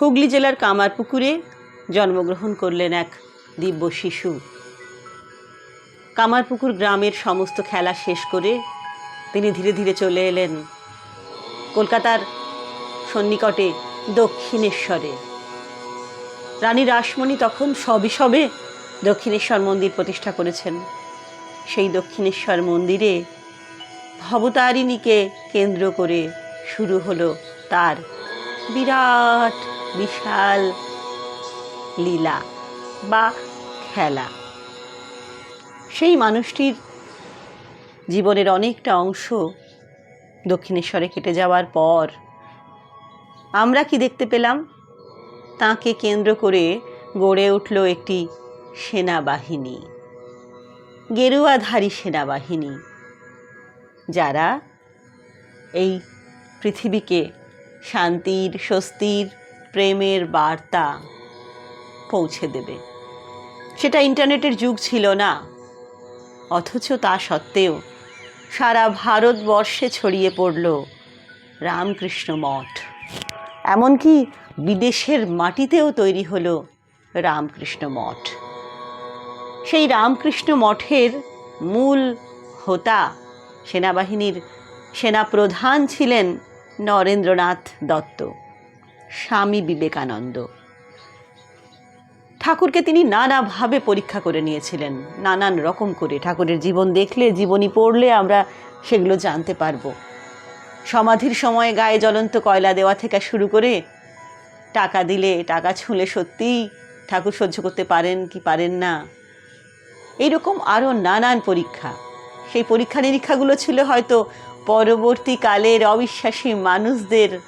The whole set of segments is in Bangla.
হুগলি জেলার কামারপুকুরে জন্মগ্রহণ করলেন এক দিব্য শিশু। কামারপুকুর গ্রামের সমস্ত খেলা শেষ করে তিনি ধীরে ধীরে চলে এলেন কলকাতার সন্নিকটে দক্ষিণেশ্বরে। রানী রাসমণি তখন সবিসবে দক্ষিণেশ্বর মন্দির প্রতিষ্ঠা করেছেন। সেই দক্ষিণেশ্বর মন্দিরে ভবতারিণীকে কেন্দ্র করে শুরু হলো তার বিরাট বিশাল লীলা বা খেলা। সেই মানুষটির জীবনের অনেকটা অংশ দক্ষিণেশ্বরে কেটে যাওয়ার পর আমরা কি দেখতে পেলাম? তাকে কেন্দ্র করে গড়ে উঠল একটি সেনাবাহিনী, গেরুয়াধারী সেনাবাহিনী, যারা এই পৃথিবীকে শান্তির, স্বস্তির প্রেমের বার্তা পৌঁছে দেবে। সেটা ইন্টারনেটের যুগ ছিল না। অথচ তা সত্ত্বেও সারা ভারতবর্ষে ছড়িয়ে পড়ল রামকৃষ্ণ মঠ। এমনকি বিদেশের মাটিতেও তৈরি হলো রামকৃষ্ণ মঠ। সেই রামকৃষ্ণ মঠের মূল হোতা সেনাবাহিনীর সেনাপ্রধান ছিলেন নরেন্দ্রনাথ দত্ত। স্বামী বিবেকানন্দ। ঠাকুরকে তিনি নানাভাবে পরীক্ষা করে নিয়েছিলেন, নানান রকম করে। ঠাকুরের জীবন দেখলে, জীবনী পড়লে আমরা সেগুলো জানতে পারব। সমাধির সময় গায়ে জ্বলন্ত কয়লা দেওয়া থেকে শুরু করে টাকা দিলে টাকা ছুঁলে সত্যিই ঠাকুর সহ্য করতে পারেন কি পারেন না। এইরকম আরও নানান পরীক্ষা। সেই পরীক্ষা নিরীক্ষাগুলো ছিল হয়তো পরবর্তীকালের অবিশ্বাসী মানুষদের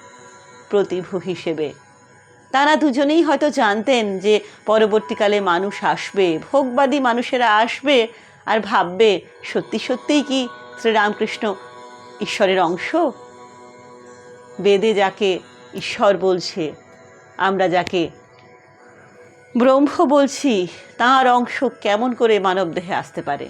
প্রতিভু হিসেবে। তারা দুজনেই হয়তো জানতেন যে পরবর্তীকালে মানুষ আসবে, ভোগবাদী মানুষেরা আসবে আর ভাববে, সত্যি সত্যিই কি শ্রীরামকৃষ্ণ ঈশ্বরের অংশ? বেদে যাকে ঈশ্বর বলছে, আমরা যাকে ব্রহ্ম বলছি, তাঁর অংশ কেমন করে মানবদেহে আসতে পারে?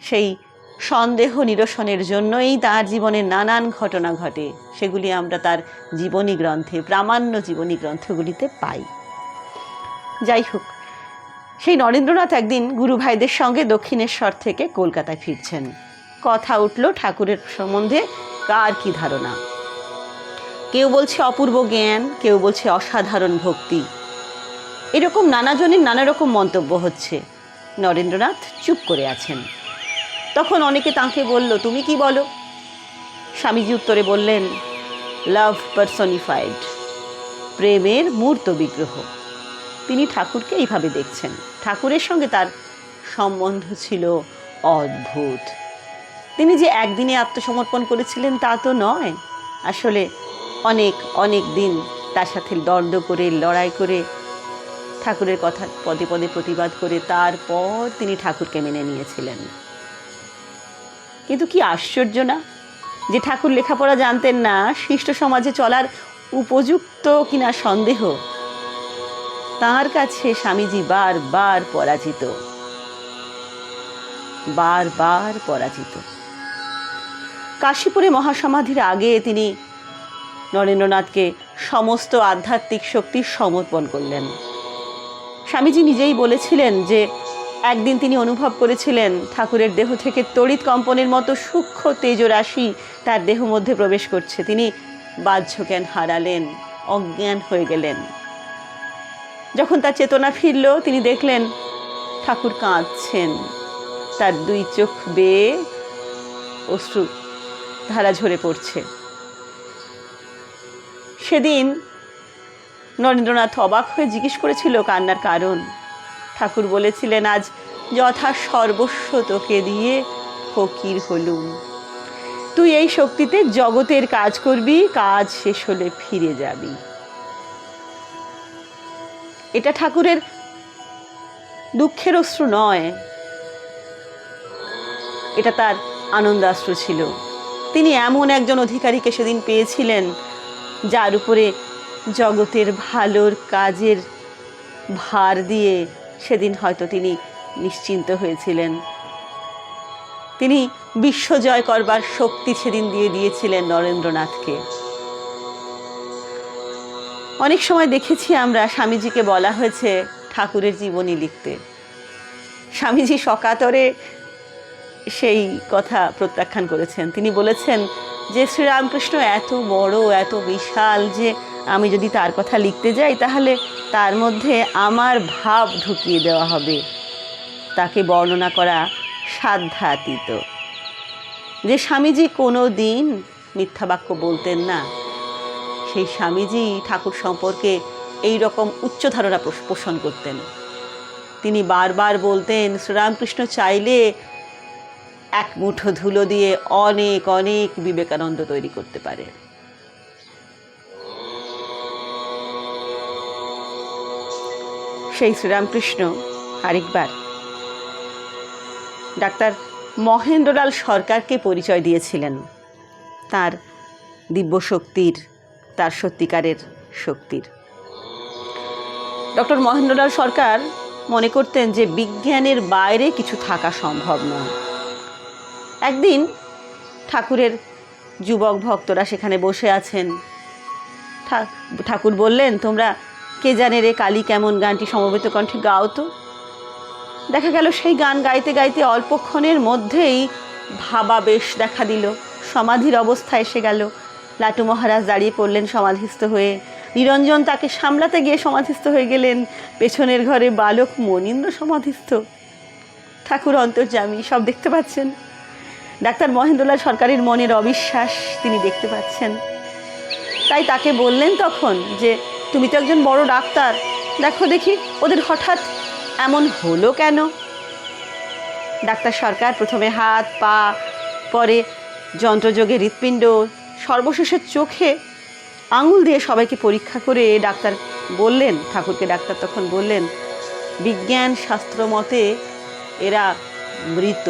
সেই সন্দেহ নিরসনের জন্যই তার জীবনে নানান ঘটনা ঘটে। সেগুলি আমরা তার জীবনী গ্রন্থে, প্রামাণ্য জীবনী গ্রন্থগুলিতে পাই। যাই হোক, সেই নরেন্দ্রনাথ একদিন গুরু ভাইদের সঙ্গে দক্ষিণেশ্বর থেকে কলকাতায় ফিরছেন। কথা উঠল ঠাকুরের সম্বন্ধে, কার কি ধারণা? কেউ বলছে অপূর্ব জ্ঞান, কেউ বলছে অসাধারণ ভক্তি। এরকম নানাজনের নানা রকম মন্তব্য হচ্ছে। নরেন্দ্রনাথ চুপ করে আছেন। তখন অনেকে তাঁকে বলল, তুমি কি বলো? স্বামীজি উত্তরে বললেন লাভ পার্সনিফাইড প্রেমের মূর্ত বিগ্রহ। তিনি ঠাকুরকে এইভাবে দেখছেন। ঠাকুরের সঙ্গে তার সম্বন্ধ ছিল অদ্ভুত। তিনি যে একদিনে আত্মসমর্পণ করেছিলেন তা তো নয়। আসলে অনেক অনেক দিন তার সাথে দ্বন্দ্ব করে, লড়াই করে ঠাকুরের কথা পদে পদে প্রতিবাদ করে, তারপর তিনি ঠাকুরকে মেনে নিয়েছিলেন। কিন্তু কি আশ্চর্য না? যে ঠাকুর লেখাপড়া জানতেন না, শিষ্ট সমাজে চলার উপযুক্ত কিনা সন্দেহ? তার কাছে স্বামীজি বার বারবার পরাজিত। বারবার পরাজিত। কাশীপুরে মহাসমাধির আগে তিনি নরেন্দ্রনাথকে সমস্ত আধ্যাত্মিক শক্তির সমর্পণ করলেন। স্বামীজি নিজেই বলেছিলেন যে একদিন তিনি অনুভব করেছিলেন, ঠাকুরের দেহ থেকে তড়িৎ কম্পনের মতো সূক্ষ্ম তেজরাশি তার দেহ মধ্যে প্রবেশ করছে। তিনি বাহ্যজ্ঞান হারালেন, অজ্ঞান হয়ে গেলেন। যখন তার চেতনা ফিরল, তিনি দেখলেন ঠাকুর কাঁদছেন। তার দুই চোখ বেয়ে অশ্রু ধারা ঝরে পড়ছে। সেদিন নরেন্দ্রনাথ অবাক হয়ে জিজ্ঞেস করেছিল কান্নার কারণ। ঠাকুর বলেছিলেন, আজ যথা সর্বস্ব তোকে দিয়ে ফকির হলুম। তুই এই শক্তিতে জগতের কাজ করবি, কাজ শেষ হলে ফিরে যাবি। এটা ঠাকুরের দুঃখের অশ্রু নয়। এটা তার আনন্দাশ্রু ছিল। তিনি এমন একজন অধিকারীকে সেদিন পেয়েছিলেন, যার উপরে জগতের ভালোর কাজের ভার দিয়ে সেদিন হয়তো তিনি নিশ্চিন্ত হয়েছিলেন। তিনি বিশ্বজয় করবার শক্তি সেদিন দিয়ে দিয়েছিলেন নরেন্দ্রনাথকে। অনেক সময় দেখেছি আমরা স্বামীজিকে বলা হয়েছে ঠাকুরের জীবনী লিখতে। স্বামীজি সকাতরে সেই কথা প্রত্যাখ্যান করেছেন। তিনি বলেছেন যে শ্রীরামকৃষ্ণ এত বড়, এত বিশাল যে আমি যদি তার কথা লিখতে যাই, তাহলে তার মধ্যে আমার ভাব ঢুকিয়ে দেওয়া হবে। তাকে বর্ণনা করা সাধ্যাতীত। যে স্বামীজি কোনো দিন মিথ্যা বাক্য বলতেন না, সেই স্বামীজি ঠাকুর সম্পর্কে এই রকম উচ্চ ধারণা পোষ- পোষণ করতেন। তিনি বারবার বলতেন, শ্রীরামকৃষ্ণ চাইলে এক মুঠো ধুলো দিয়ে অনেক অনেক বিবেকানন্দ তৈরি করতে পারে। সেই শ্রীরামকৃষ্ণ আরেকবার ডাক্তার মহেন্দ্রলাল সরকারকে পরিচয় দিয়েছিলেন। তার দিব্য শক্তির তার সত্যিকারের শক্তির। ডক্টর মহেন্দ্রলাল সরকার মনে করতেন যে বিজ্ঞানের বাইরে কিছু থাকা সম্ভব নয়। একদিন ঠাকুরের যুবক ভক্তরা সেখানে বসে আছেন। ঠাকুর বললেন, তোমরা কে জানে রে কালী কেমন গানটি সমবেত কণ্ঠে গাও তো? দেখা গেল সেই গান গাইতে গাইতে অল্পক্ষণের মধ্যেই ভাবাবেশ দেখা দিল। সমাধির অবস্থা এসে গেল। লাটু মহারাজ দাঁড়িয়ে পড়লেন সমাধিস্থ হয়ে। নিরঞ্জন তাকে সামলাতে গিয়ে সমাধিস্থ হয়ে গেলেন। পেছনের ঘরে বালক মনীন্দ্র সমাধিস্থ। ঠাকুর অন্তর্যামী, সব দেখতে পাচ্ছেন। ডাক্তার মহেন্দ্রলাল সরকারের মনের অবিশ্বাস তিনি দেখতে পাচ্ছেন। তাই তাকে বললেন তখন যে, তুমি তো একজন বড় ডাক্তার। দেখো দেখি, ওদের হঠাৎ এমন হলো কেন? ডাক্তার সরকার প্রথমে হাত, পা, পরে যন্ত্রযোগে হৃৎপিণ্ড, সর্বশেষে চোখে আঙুল দিয়ে সবাইকে পরীক্ষা করে ডাক্তার বললেন, ঠাকুরকে ডাক্তার তখন বললেন, বিজ্ঞান শাস্ত্র মতে এরা মৃত।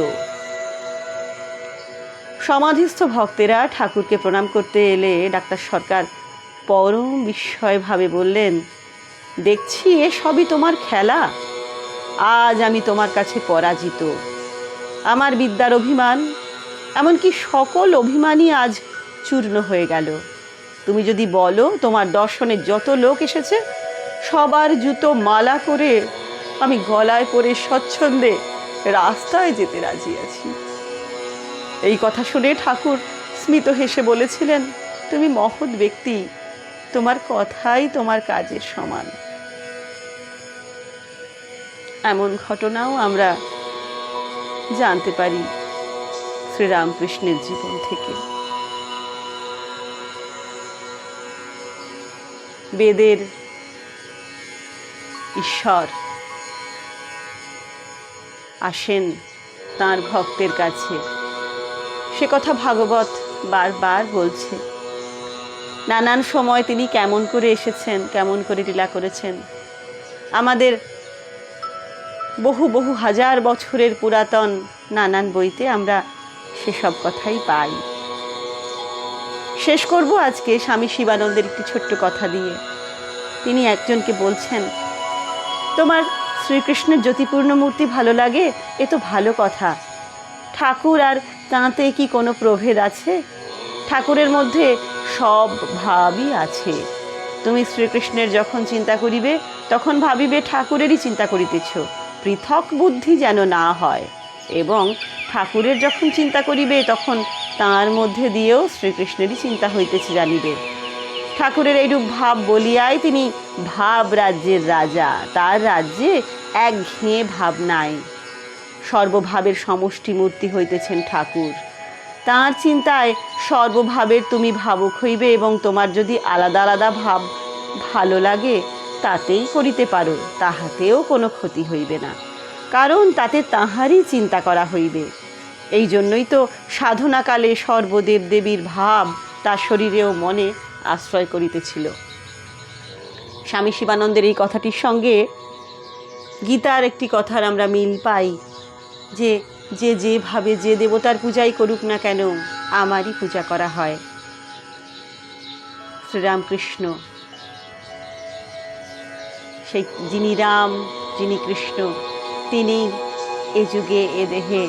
সমাধিস্থ ভক্তেরা ঠাকুরকে প্রণাম করতে এলে ডাক্তার সরকার পরম বিস্ময়ভাবে বললেন, দেখছি এ সবই তোমার খেলা। আজ আমি তোমার কাছে পরাজিত। আমার বিদ্যার অভিমান, এমনকি সকল অভিমানই আজ চূর্ণ হয়ে গেল। তুমি যদি বলো তোমার দর্শনে যত লোক এসেছে, সবার জুতো মালা করে আমি গলায় পরে স্বচ্ছন্দে রাস্তায় যেতে রাজি আছি। এই কথা শুনে ঠাকুর স্মিত হেসে বলেছিলেন, তুমি মহৎ ব্যক্তি, তোমার কথাই তোমার কাজের সমান। এমন ঘটনাও আমরা জানতে পারি শ্রীরামকৃষ্ণের জীবন থেকে। বেদের ঈশ্বর আসেন তার ভক্তের কাছে। সে কথা ভাগবত বারবার বলছে। নানান সময় তিনি কেমন করে এসেছেন, কেমন করে লীলা করেছেন। আমাদের বহু বহু হাজার বছরের পুরাতন নানান বইতে আমরা সেসব কথাই পাই। শেষ করব আজকে স্বামী শিবানন্দের একটি ছোট্ট কথা দিয়ে। তিনি একজনকে বলছেন, তোমার শ্রীকৃষ্ণের জ্যোতিপূর্ণ মূর্তি ভালো লাগে, এ তো ভালো কথা। ঠাকুর আর তাঁতে কি কোনো প্রভেদ আছে? ঠাকুরের মধ্যে সব ভাবই আছে। তুমি শ্রীকৃষ্ণের যখন চিন্তা করিবে, তখন ভাবিবে ঠাকুরেরই চিন্তা করিতেছ। পৃথক বুদ্ধি যেন না হয়। এবং ঠাকুরের যখন চিন্তা করিবে, তখন তার মধ্যে দিয়েও শ্রীকৃষ্ণেরই চিন্তা হইতেছে জানিবে। ঠাকুরের এইরূপ ভাব বলিয়াই তিনি ভাব রাজ্যের রাজা। তার রাজ্যে এক ঘেঁ ভাব নাই। সর্বভাবের সমষ্টি মূর্তি হইতেছেন ঠাকুর। তাঁর চিন্তায় সর্বভাবের তুমি ভাবুক হইবে এবং তোমার যদি আলাদা আলাদা ভাব ভালো লাগে, তাতেই করিতে পারো, তাহাতেও কোনো ক্ষতি হইবে না। কারণ তাতে তাহারই চিন্তা করা হইবে। এই জন্যই তো সাধনাকালে সর্বদেব দেবীর ভাব তার শরীরে ও মনে আশ্রয় করিতেছিল। স্বামী শিবানন্দের এই কথাটির সঙ্গে গীতার একটি কথার আমরা মিল পাই। যে যে যেভাবে যে দেবতার পূজাই করুক না কেন, আমারই পূজা করা হয়। শ্রীরামকৃষ্ণ। সেই যিনি রাম, যিনি কৃষ্ণ, তিনি এ যুগে, এ দেহে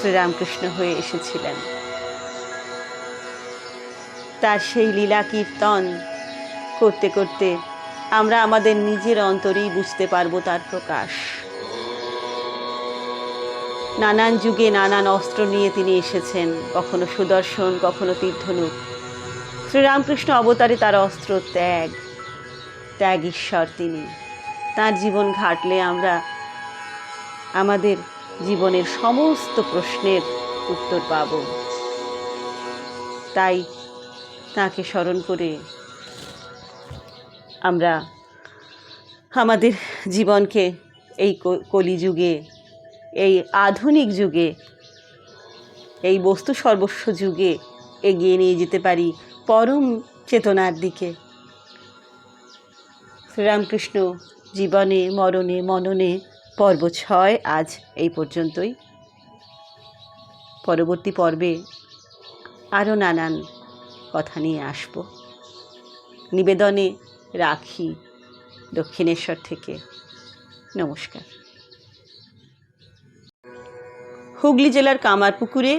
শ্রীরামকৃষ্ণ হয়ে এসেছিলেন। তার সেই লীলা কীর্তন করতে করতে আমরা আমাদের নিজের অন্তরেই বুঝতে পারব তার প্রকাশ। নানান যুগে নানান অস্ত্র নিয়ে তিনি এসেছেন, কখনো সুদর্শন, কখনো তীর্ধনুক শ্রীরামকৃষ্ণ অবতারে তার অস্ত্র ত্যাগ ত্যাগ ঈশ্বর তিনি। তার জীবন ঘাটলে আমরা আমাদের জীবনের সমস্ত প্রশ্নের উত্তর পাব। তাই তাকে স্মরণ করে আমরা আমাদের জীবনকে এই কলিযুগে এই আধুনিক যুগে, এই বস্তু সর্বস্ব যুগে এগিয়ে নিয়ে যেতে পারি পরম চেতনার দিকে। শ্রীরামকৃষ্ণ জীবনে, মরণে, মননে, পর্ব ছয় আজ এই পর্যন্তই। পরবর্তী পর্বে আরও নানান কথা নিয়ে আসব। নিবেদনে রাখি দক্ষিণেশ্বর থেকে। নমস্কার। হুগলি জেলার কামারপুকুরে